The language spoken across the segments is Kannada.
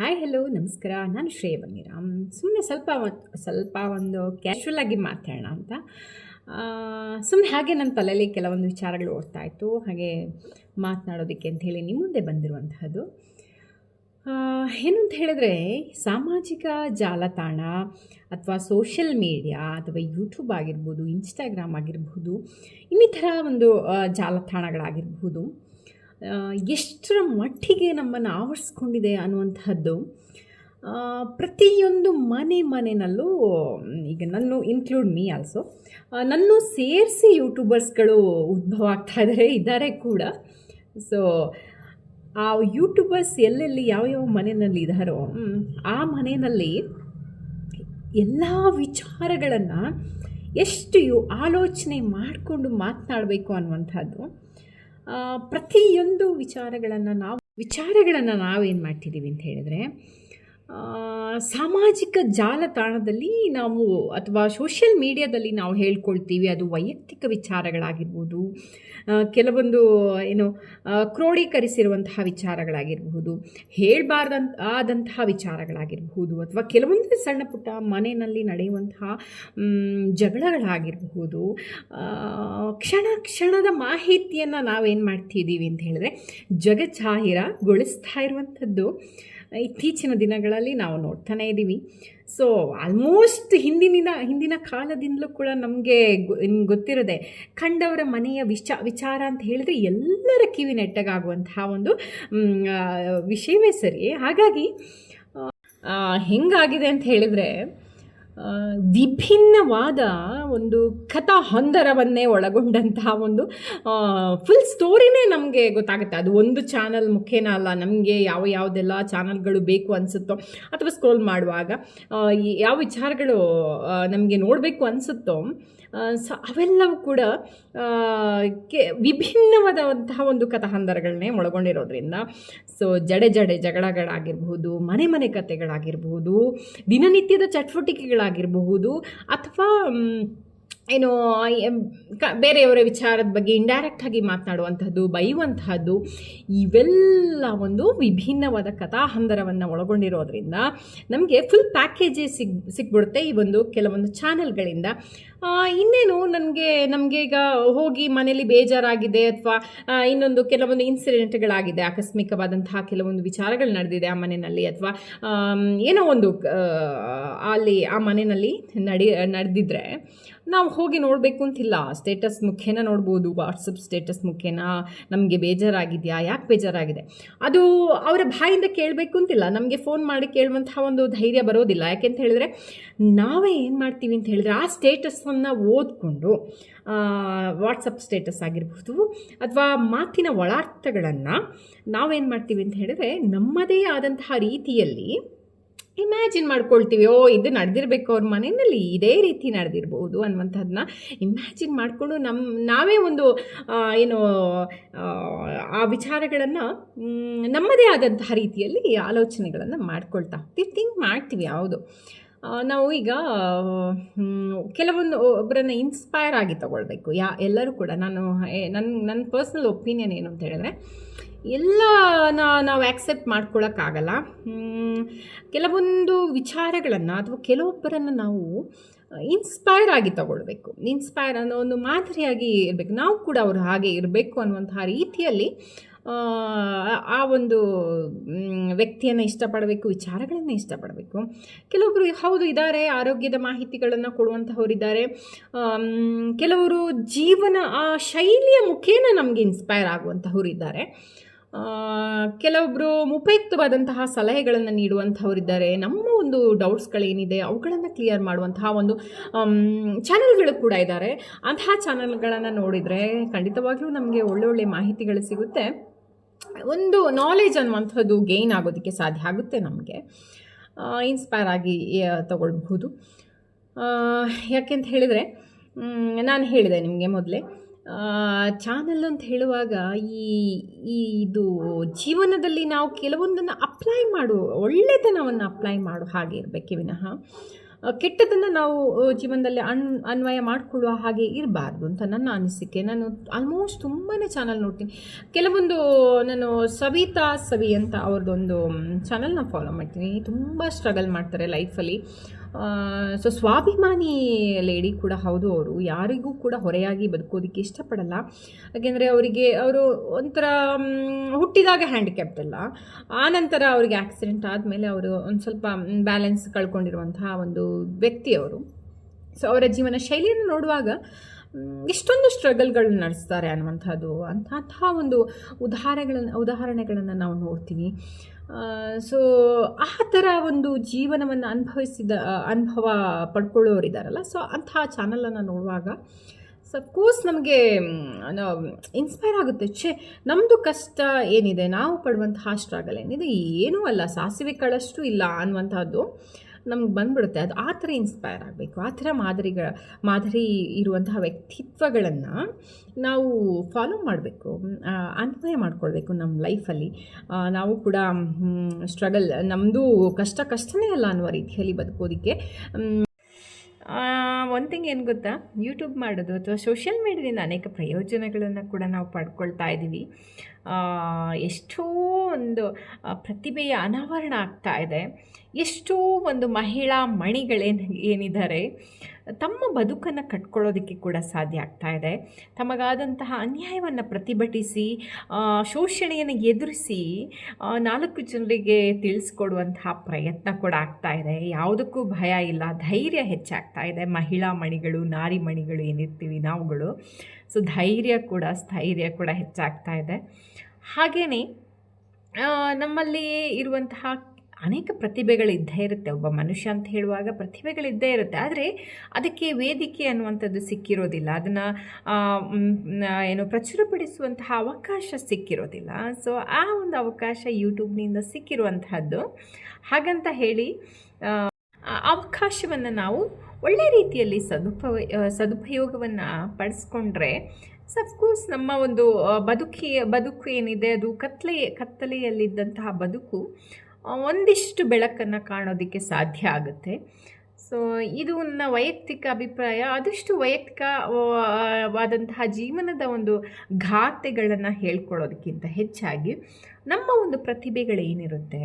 ಹಾಯ್ ಹಲೋ ನಮಸ್ಕಾರ. ನಾನು ಶ್ರೇಯ ಬನ್ನಿರಾಮ್ ಸುಮ್ಮನೆ ಸ್ವಲ್ಪ ಸ್ವಲ್ಪ ಒಂದು ಕ್ಯಾಶುವಲ್ ಆಗಿ ಮಾತಾಡೋಣ ಅಂತ. ಸುಮ್ಮನೆ ಹಾಗೆ ನನ್ನ ತಲೆಯಲ್ಲಿ ಕೆಲವೊಂದು ವಿಚಾರಗಳು ಓಡ್ತಾ ಇತ್ತು. ಹಾಗೆ ಮಾತನಾಡೋದಕ್ಕೆ ಅಂಥೇಳಿ ನಿಮ್ಮ ಮುಂದೆ ಬಂದಿರುವಂತಹದ್ದು. ಏನು ಅಂತ ಹೇಳಿದ್ರೆ, ಸಾಮಾಜಿಕ ಜಾಲತಾಣ ಅಥವಾ ಸೋಷಿಯಲ್ ಮೀಡಿಯಾ ಅಥವಾ ಯೂಟ್ಯೂಬ್ ಆಗಿರ್ಬೋದು ಇನ್ಸ್ಟಾಗ್ರಾಮ್ ಆಗಿರ್ಬೋದು, ಇನ್ನಿತರ ಒಂದು ಜಾಲತಾಣಗಳಾಗಿರ್ಬೋದು ಎಷ್ಟರ ಮಟ್ಟಿಗೆ ನಮ್ಮನ್ನು ಆವರಿಸ್ಕೊಂಡಿದೆ ಅನ್ನುವಂಥದ್ದು ಪ್ರತಿಯೊಂದು ಮನೆ ಮನೆಯಲ್ಲೂ ಈಗ ನನ್ನ ಇನ್ಕ್ಲೂಡ್ ಮೀ ಆಲ್ಸೋ ನನ್ನೂ ಸೇರಿಸಿ ಯೂಟ್ಯೂಬರ್ಸ್ಗಳು ಉದ್ಭವ ಆಗ್ತಾ ಇದ್ದಾರೆ ಇದ್ದಾರೆ ಕೂಡ. ಸೊ ಆ ಯೂಟ್ಯೂಬರ್ಸ್ ಎಲ್ಲೆಲ್ಲಿ ಯಾವ ಯಾವ ಮನೆಯಲ್ಲಿ ಇದ್ದಾರೋ ಆ ಮನೆಯಲ್ಲಿ ಎಲ್ಲ ವಿಚಾರಗಳನ್ನು ಎಷ್ಟು ಆಲೋಚನೆ ಮಾಡಿಕೊಂಡು ಮಾತನಾಡಬೇಕು ಅನ್ನುವಂಥದ್ದು ಪ್ರತಿಯೊಂದು ವಿಚಾರಗಳನ್ನು ನಾವು ವಿಚಾರಗಳನ್ನು ನಾವೇನು ಮಾಡ್ತಿದ್ದೀವಿ ಅಂತ ಹೇಳಿದರೆ ಸಾಮಾಜಿಕ ಜಾಲತಾಣದಲ್ಲಿ ನಾವು ಅಥವಾ ಸೋಷಿಯಲ್ ಮೀಡಿಯಾದಲ್ಲಿ ನಾವು ಹೇಳ್ಕೊಳ್ತೀವಿ. ಅದು ವೈಯಕ್ತಿಕ ವಿಚಾರಗಳಾಗಿರ್ಬೋದು. ಕೆಲವೊಂದು, ಏನು ಕ್ರೋಢೀಕರಿಸಿರುವಂತಹ ವಿಚಾರಗಳಾಗಿರಬಹುದು ಹೇಳಬಾರ್ದಂತ, ಆದಂತಹ ವಿಚಾರಗಳಾಗಿರಬಹುದು ಅಥವಾ ಕೆಲವೊಂದು ಸಣ್ಣ ಪುಟ್ಟ ಮನೆಯಲ್ಲಿ ನಡೆಯುವಂತಹ ಜಗಳಗಳಾಗಿರಬಹುದು ಕ್ಷಣ ಕ್ಷಣದ ಮಾಹಿತಿಯನ್ನು ನಾವೇನು ಮಾಡ್ತಿದ್ದೀವಿ ಅಂತ ಹೇಳಿದ್ರೆ ಜಗಜಾಹಿರಗೊಳಿಸ್ತಾ ಇರುವಂಥದ್ದು ಇತ್ತೀಚಿನ ದಿನಗಳಲ್ಲಿ ನಾವು ನೋಡ್ತಾನೆ ಇದ್ದೀವಿ. ಸೊ ಆಲ್ಮೋಸ್ಟ್ ಹಿಂದಿನ ಹಿಂದಿನ ಕಾಲದಿಂದಲೂ ಕೂಡ ನಮಗೆ ಗೊತ್ತಿರದೆ, ಕಂಡವರ ಮನೆಯ ವಿಚ, ವಿಚಾರ ಅಂತ ಹೇಳಿದ್ರೆ ಎಲ್ಲರ ಕಿವಿ ನೆಟ್ಟಗಾಗುವಂತಹ ಒಂದು ವಿಷಯವೇ ಸರಿ. ಹಾಗಾಗಿ ಹೆಂಗಾಗಿದೆ ಅಂತ ಹೇಳಿದರೆ ವಿಭಿನ್ನವಾದ ಒಂದು ಕಥಾ ಹೊಂದರವನ್ನೇ ಒಳಗೊಂಡಂತಹ ಒಂದು ಫುಲ್ ಸ್ಟೋರಿನೇ ನಮಗೆ ಗೊತ್ತಾಗುತ್ತೆ. ಅದು ಒಂದು ಚಾನಲ್ ಮುಖೇನ ಅಲ್ಲ. ನಮಗೆ ಯಾವ ಯಾವುದೆಲ್ಲ ಚಾನಲ್ಗಳು ಬೇಕು ಅನಿಸುತ್ತೋ ಅಥವಾ ಸ್ಕ್ರೋಲ್ ಮಾಡುವಾಗ ಯಾವ ವಿಚಾರಗಳು ನಮಗೆ ನೋಡಬೇಕು ಅನಿಸುತ್ತೋ ಸೊ ಅವೆಲ್ಲವೂ ಕೂಡ ಕೆ ವಿಭಿನ್ನವಾದಂತಹ ಒಂದು ಕಥಾಹಂದರಗಳನ್ನೇ ಒಳಗೊಂಡಿರೋದ್ರಿಂದ ಸೊ ಜಡೆ ಜಡೆ ಜಗಳಗಳಾಗಿರಬಹುದು ಮನೆ ಮನೆ ಕಥೆಗಳಾಗಿರಬಹುದು ದಿನನಿತ್ಯದ ಚಟುವಟಿಕೆಗಳಾಗಿರಬಹುದು ಅಥವಾ ಏನು ಕ, ಬೇರೆಯವರ ವಿಚಾರದ ಬಗ್ಗೆ ಇಂಡೈರೆಕ್ಟ್ ಆಗಿ ಮಾತನಾಡುವಂಥದ್ದು ಬೈಯುವಂತಹದ್ದು, ಇವೆಲ್ಲ ಒಂದು ವಿಭಿನ್ನವಾದ ಕಥಾಹಂದರವನ್ನು ಒಳಗೊಂಡಿರೋದ್ರಿಂದ ನಮಗೆ ಫುಲ್ ಪ್ಯಾಕೇಜೇ ಸಿಗ್ ಸಿಕ್ಬಿಡುತ್ತೆ ಈ ಒಂದು ಕೆಲವೊಂದು ಚಾನಲ್ಗಳಿಂದ ಇನ್ನೇನು ನನಗೆ, ನಮಗೆ ಈಗ ಹೋಗಿ ಮನೇಲಿ ಬೇಜಾರಾಗಿದೆ ಅಥವಾ ಇನ್ನೊಂದು ಕೆಲವೊಂದು ಇನ್ಸಿಡೆಂಟ್ಗಳಾಗಿದೆ ಆಕಸ್ಮಿಕವಾದಂತಹ ಕೆಲವೊಂದು ವಿಚಾರಗಳು ನಡೆದಿದೆ ಆ ಮನೆಯಲ್ಲಿ ಅಥವಾ ಏನೋ ಒಂದು ಅಲ್ಲಿ ಆ ಮನೆಯಲ್ಲಿ ನಡಿ, ನಡೆದಿದ್ರೆ ನಾವು ಹೋಗಿ ನೋಡಬೇಕು ಅಂತಿಲ್ಲ. ಸ್ಟೇಟಸ್ ಮುಖೇನ ನೋಡ್ಬೋದು ವಾಟ್ಸಪ್ ಸ್ಟೇಟಸ್ ಮುಖೇನ, ನಮಗೆ ಬೇಜಾರಾಗಿದೆಯಾ, ಯಾಕೆ ಬೇಜಾರಾಗಿದೆ? ಅದು ಅವರ ಬಾಯಿಂದ ಕೇಳಬೇಕು ಅಂತಿಲ್ಲ. ನಮಗೆ ಫೋನ್ ಮಾಡಿ ಕೇಳುವಂತಹ ಒಂದು ಧೈರ್ಯ ಬರೋದಿಲ್ಲ. ಯಾಕೆಂತ ಹೇಳಿದ್ರೆ, ನಾವೇ ಏನು ಮಾಡ್ತೀವಿ ಅಂತ ಹೇಳಿದ್ರೆ, ಆ ಸ್ಟೇಟಸನ್ನು ಓದಿಕೊಂಡು ವಾಟ್ಸಪ್ ಸ್ಟೇಟಸ್ ಆಗಿರ್ಬೋದು ಅಥವಾ ಮಾತಿನ ಒಳಾರ್ಥಗಳನ್ನು ನಾವೇನು ಮಾಡ್ತೀವಿ ಅಂತ ಹೇಳಿದ್ರೆ ನಮ್ಮದೇ ಆದಂತಹ ರೀತಿಯಲ್ಲಿ ಇಮ್ಯಾಜಿನ್ ಮಾಡ್ಕೊಳ್ತೀವಿ. ಓ ಇದು ನಡೆದಿರಬೇಕು ಅವ್ರ ಮನೆಯಲ್ಲಿ ಇದೇ ರೀತಿ ನಡೆದಿರ್ಬೋದು ಅನ್ನುವಂಥದ್ದನ್ನ ಇಮ್ಯಾಜಿನ್ ಮಾಡಿಕೊಂಡು ನಮ್ಮ ನಾವೇ ಒಂದು ಏನು ಆ, ವಿಚಾರಗಳನ್ನು ನಮ್ಮದೇ ಆದಂತಹ ರೀತಿಯಲ್ಲಿ ಆಲೋಚನೆಗಳನ್ನು ಮಾಡ್ಕೊಳ್ತಾ ಹೋಗ್ತೀವಿ ಥಿಂಕ್ ಮಾಡ್ತೀವಿ ಆ, ನಾವು ಈಗ ಕೆಲವೊಂದು ಒಬ್ಬರನ್ನ ಇನ್ಸ್ಪೈರ್ ಆಗಿ ತಗೊಳ್ಬೇಕು. ಯಾ, ಎಲ್ಲರೂ ಕೂಡ ನಾನು ನನ್ನ ನನ್ನ ಪರ್ಸ್ನಲ್ ಒಪಿನಿಯನ್ ಏನು ಅಂತ ಹೇಳಿದ್ರೆ ಎಲ್ಲ ನಾವು ಆ್ಯಕ್ಸೆಪ್ಟ್ ಮಾಡ್ಕೊಳ್ಳೋಕ್ಕಾಗಲ್ಲ ಕೆಲವೊಂದು ವಿಚಾರಗಳನ್ನು ಅಥವಾ ಕೆಲವೊಬ್ಬರನ್ನು ನಾವು ಇನ್ಸ್ಪೈರ್ ಆಗಿ ತಗೊಳ್ಬೇಕು. ಇನ್ಸ್ಪೈರ್ ಅನ್ನೋ ಒಂದು ಮಾದರಿಯಾಗಿ ಇರಬೇಕು. ನಾವು ಕೂಡ ಅವರು ಹಾಗೆ ಇರಬೇಕು ಅನ್ನುವಂತಹ ರೀತಿಯಲ್ಲಿ ಆ, ಒಂದು ವ್ಯಕ್ತಿಯನ್ನು ಇಷ್ಟಪಡಬೇಕು ವಿಚಾರಗಳನ್ನು ಇಷ್ಟಪಡಬೇಕು. ಕೆಲವೊಬ್ಬರು ಹೌದು ಇದ್ದಾರೆ ಆರೋಗ್ಯದ ಮಾಹಿತಿಗಳನ್ನು ಕೊಡುವಂತಹವರಿದ್ದಾರೆ ಕೆಲವರು ಜೀವನ ಆ ಶೈಲಿಯ ಮುಖೇನ ನಮಗೆ ಇನ್ಸ್ಪೈರ್ ಆಗುವಂತಹವರು ಇದ್ದಾರೆ. ಆ, ಕೆಲವೊಬ್ಬರು ಉಪಯುಕ್ತವಾದಂತಹ ಸಲಹೆಗಳನ್ನು ನೀಡುವಂಥವರಿದ್ದಾರೆ. ನಮ್ಮ ಒಂದು ಡೌಟ್ಸ್ಗಳೇನಿದೆ ಅವುಗಳನ್ನು ಕ್ಲಿಯರ್ ಮಾಡುವಂತಹ ಒಂದು ಚಾನಲ್ಗಳು ಕೂಡ ಇದ್ದಾರೆ ಅಂತಹ ಚಾನಲ್ಗಳನ್ನು ನೋಡಿದರೆ ಖಂಡಿತವಾಗ್ಲೂ ನಮಗೆ ಒಳ್ಳೊಳ್ಳೆ ಮಾಹಿತಿಗಳು ಸಿಗುತ್ತೆ. ಒಂದು ನಾಲೆಜ್ ಅನ್ನುವಂಥದ್ದು ಗೇನ್ ಆಗೋದಕ್ಕೆ ಸಾಧ್ಯ ಆಗುತ್ತೆ ನಮಗೆ. ಇನ್ಸ್ಪೈರ್ ಆಗಿ ತಗೊಳ್ಬಹುದು. ಯಾಕೆಂತ ಹೇಳಿದರೆ ನಾನು ಹೇಳಿದೆ ನಿಮಗೆ ಮೊದಲೇ. ಚಾನಲ್ ಅಂತ ಹೇಳುವಾಗ ಈ ಇದು ಜೀವನದಲ್ಲಿ ನಾವು ಕೆಲವೊಂದನ್ನು ಅಪ್ಲೈ ಮಾಡು, ಒಳ್ಳೆತನವನ್ನು ಅಪ್ಲೈ ಮಾಡೋ ಹಾಗೆ ಇರಬೇಕೆ ವಿನಃ. ಕೆಟ್ಟದನ್ನು ನಾವು ಜೀವನದಲ್ಲಿ ಅನ್, ಅನ್ವಯ ಮಾಡಿಕೊಳ್ಳುವ ಹಾಗೆ ಇರಬಾರ್ದು ಅಂತ ನನ್ನ ಅನಿಸಿಕೆ. ನಾನು ಆಲ್ಮೋಸ್ಟ್ ತುಂಬಾ ಚಾನಲ್ ನೋಡ್ತೀನಿ. ಕೆಲವೊಂದು, ನಾನು ಸವಿತಾ ಸವಿ ಅಂತ ಅವ್ರದ್ದೊಂದು ಚಾನಲ್ನ ಫಾಲೋ ಮಾಡ್ತೀನಿ. ತುಂಬ ಸ್ಟ್ರಗಲ್ ಮಾಡ್ತಾರೆ ಲೈಫಲ್ಲಿ ಸೊ ಸ್ವಾಭಿಮಾನಿ ಲೇಡಿ ಕೂಡ ಹೌದು ಅವರು. ಯಾರಿಗೂ ಕೂಡ ಹೊರೆಯಾಗಿ ಬದುಕೋದಕ್ಕೆ ಇಷ್ಟಪಡಲ್ಲ. ಯಾಕೆಂದರೆ ಅವರಿಗೆ ಅವರು ಒಂಥರ ಹುಟ್ಟಿದಾಗ ಹ್ಯಾಂಡಿಕ್ಯಾಪ್ಟ್ ಅಲ್ಲ. ಆನಂತರ ಅವರಿಗೆ ಆಕ್ಸಿಡೆಂಟ್ ಆದಮೇಲೆ ಅವರು ಒಂದು ಸ್ವಲ್ಪ ಬ್ಯಾಲೆನ್ಸ್ ಕಳ್ಕೊಂಡಿರುವಂತಹ ಒಂದು ವ್ಯಕ್ತಿ ಅವರು. ಸೊ ಅವರ ಜೀವನ ಶೈಲಿಯನ್ನು ನೋಡುವಾಗ ಮ್, ಎಷ್ಟೊಂದು ಸ್ಟ್ರಗಲ್ಗಳನ್ನ ನಡೆಸ್ತಾರೆ ಅನ್ನುವಂಥದ್ದು ಅಂತ ಅಂತಹ ಒಂದು ಉದಾಹರಣೆಗಳನ್ನು ಉದಾಹರಣೆಗಳನ್ನು ನಾವು ನೋಡ್ತೀವಿ. ಸೊ ಆ ಥರ ಒಂದು ಜೀವನವನ್ನು ಅನುಭವಿಸಿದ ಅನುಭವ ಪಡ್ಕೊಳ್ಳೋರಿದ್ದಾರಲ್ಲ ಸೊ ಅಂತಹ ಚಾನಲನ್ನು ನೋಡುವಾಗ ಸಫ್ಕೋರ್ಸ್ ನಮಗೆ ಇನ್ಸ್ಪೈರ್ ಆಗುತ್ತೆ. ಛೇ ನಮ್ಮದು ಕಷ್ಟ ಏನಿದೆ? ನಾವು ಪಡುವಂತಹ ಸ್ಟ್ರಗಲ್ ಏನಿದೆ? ಏನೂ ಅಲ್ಲ ಸಾಸಿವೆ ಕಳಷ್ಟು ಇಲ್ಲ ಅನ್ನುವಂಥದ್ದು. ನಮ್ಗೆ ಬಂದ್ಬಿಡುತ್ತೆ. ಅದು ಆ ಥರ ಇನ್ಸ್ಪೈರ್ ಆಗಬೇಕು. ಆ ಥರ ಮಾದರಿಗಳ, ಮಾದರಿ ಇರುವಂತಹ ವ್ಯಕ್ತಿತ್ವಗಳನ್ನು ನಾವು ಫಾಲೋ ಮಾಡಬೇಕು. ಅನ್ವಯ ಮಾಡ್ಕೊಳ್ಬೇಕು ನಮ್ಮ ಲೈಫಲ್ಲಿ ನಾವು ಕೂಡ ಸ್ಟ್ರಗಲ್ ನಮ್ಮದು ಕಷ್ಟ ಕಷ್ಟನೇ ಅಲ್ಲ ಅನ್ನುವ ರೀತಿಯಲ್ಲಿ ಬದುಕೋದಕ್ಕೆ. ಒಂದು ಥಿಂಗ್ ಏನು ಗೊತ್ತಾ? ಯೂಟ್ಯೂಬ್ ಮಾಡೋದು ಅಥವಾ ಸೋಷಿಯಲ್ ಮೀಡಿಯಾದಿಂದ ಅನೇಕ ಪ್ರಯೋಜನಗಳನ್ನು ಕೂಡ ನಾವು ಪಡ್ಕೊಳ್ತಾ ಇದ್ದೀವಿ ಎಷ್ಟೋ ಒಂದು ಪ್ರತಿಭೆಯ ಅನಾವರಣ ಆಗ್ತಾ ಇದೆ. ಎಷ್ಟೋ ಒಂದು ಮಹಿಳಾ ಮಣಿಗಳೇನು, ಏನಿದ್ದಾರೆ? ತಮ್ಮ ಬದುಕನ್ನು ಕಟ್ಕೊಳ್ಳೋದಕ್ಕೆ ಕೂಡ ಸಾಧ್ಯ ಆಗ್ತಾ ಇದೆ. ತಮಗಾದಂತಹ ಅನ್ಯಾಯವನ್ನು ಪ್ರತಿಭಟಿಸಿ ಶೋಷಣೆಯನ್ನು ಎದುರಿಸಿ ನಾಲ್ಕು ಜನರಿಗೆ ತಿಳಿಸ್ಕೊಡುವಂತಹ ಪ್ರಯತ್ನ ಕೂಡ ಆಗ್ತಾ ಇದೆ. ಯಾವುದಕ್ಕೂ ಭಯ ಇಲ್ಲ, ಧೈರ್ಯ ಹೆಚ್ಚಾಗ್ತಾ ಇದೆ. ಮಹಿಳಾ ಮಣಿಗಳು, ನಾರಿ ಮಣಿಗಳು ಏನಿರ್ತೀವಿ ನಾವುಗಳು. ಸೊ, ಧೈರ್ಯ ಕೂಡ, ಸ್ಥೈರ್ಯ ಕೂಡ ಹೆಚ್ಚಾಗ್ತಾ ಇದೆ. ಹಾಗೆಯೇ ನಮ್ಮಲ್ಲಿ ಇರುವಂತಹ ಅನೇಕ ಪ್ರತಿಭೆಗಳಿದ್ದೇ ಇರುತ್ತೆ. ಒಬ್ಬ ಮನುಷ್ಯ ಅಂತ ಹೇಳುವಾಗ ಪ್ರತಿಭೆಗಳಿದ್ದೇ ಇರುತ್ತೆ. ಆದರೆ ಅದಕ್ಕೆ ವೇದಿಕೆ ಅನ್ನುವಂಥದ್ದು ಸಿಕ್ಕಿರೋದಿಲ್ಲ. ಅದನ್ನು ಏನು ಪ್ರಚುರಪಡಿಸುವಂತಹ ಅವಕಾಶ ಸಿಕ್ಕಿರೋದಿಲ್ಲ. ಸೊ ಆ ಒಂದು ಅವಕಾಶ ಯೂಟ್ಯೂಬ್ನಿಂದ ಸಿಕ್ಕಿರುವಂತಹದ್ದು. ಹಾಗಂತ ಹೇಳಿ ಅವಕಾಶವನ್ನು ನಾವು ಒಳ್ಳೆ ರೀತಿಯಲ್ಲಿ ಸದುಪಯ ಸದುಪಯೋಗವನ್ನು ಪಡಿಸ್ಕೊಂಡ್ರೆ ಸಫ್ಕೋರ್ಸ್ ನಮ್ಮ ಒಂದು ಬದುಕಿ ಬದುಕು ಏನಿದೆ, ಅದು ಕತ್ತಲೆ ಕತ್ತಲೆಯಲ್ಲಿದ್ದಂತಹ ಬದುಕು ಒಂದಿಷ್ಟು ಬೆಳಕನ್ನು ಕಾಣೋದಕ್ಕೆ ಸಾಧ್ಯ ಆಗುತ್ತೆ. ಸೊ ಇದು ನನ್ನ ವೈಯಕ್ತಿಕ ಅಭಿಪ್ರಾಯ. ಆದಷ್ಟು ವೈಯಕ್ತಿಕವಾದಂತಹ ಜೀವನದ ಒಂದು ಘಾತೆಗಳನ್ನು ಹೇಳ್ಕೊಳ್ಳೋದಕ್ಕಿಂತ ಹೆಚ್ಚಾಗಿ ನಮ್ಮ ಒಂದು ಪ್ರತಿಭೆಗಳೇನಿರುತ್ತೆ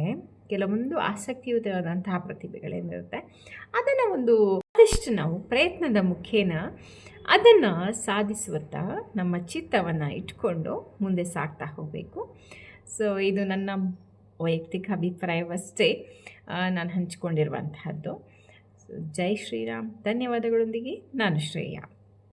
ಕೆಲವೊಂದು ಆಸಕ್ತಿಯುತವಾದಂತಹ ಪ್ರತಿಭೆಗಳೇನಿರುತ್ತೆ ಅದನ್ನು ಒಂದು ಆದಷ್ಟು ನಾವು ಪ್ರಯತ್ನದ ಮುಖೇನ ಅದನ್ನು ಸಾಧಿಸುವತ್ತ ನಮ್ಮ ಚಿತ್ತವನ್ನು ಇಟ್ಕೊಂಡು ಮುಂದೆ ಸಾಗ್ತಾ ಹೋಗಬೇಕು. ಸೊ ಇದು ನನ್ನ ವೈಯಕ್ತಿಕ ಅಭಿಪ್ರಾಯವಷ್ಟೇ ನಾನು ಹಂಚಿಕೊಂಡಿರುವಂತಹದ್ದು. ಜೈ ಶ್ರೀರಾಮ್. ಧನ್ಯವಾದಗಳೊಂದಿಗೆ ನಾನು ಶ್ರೇಯ.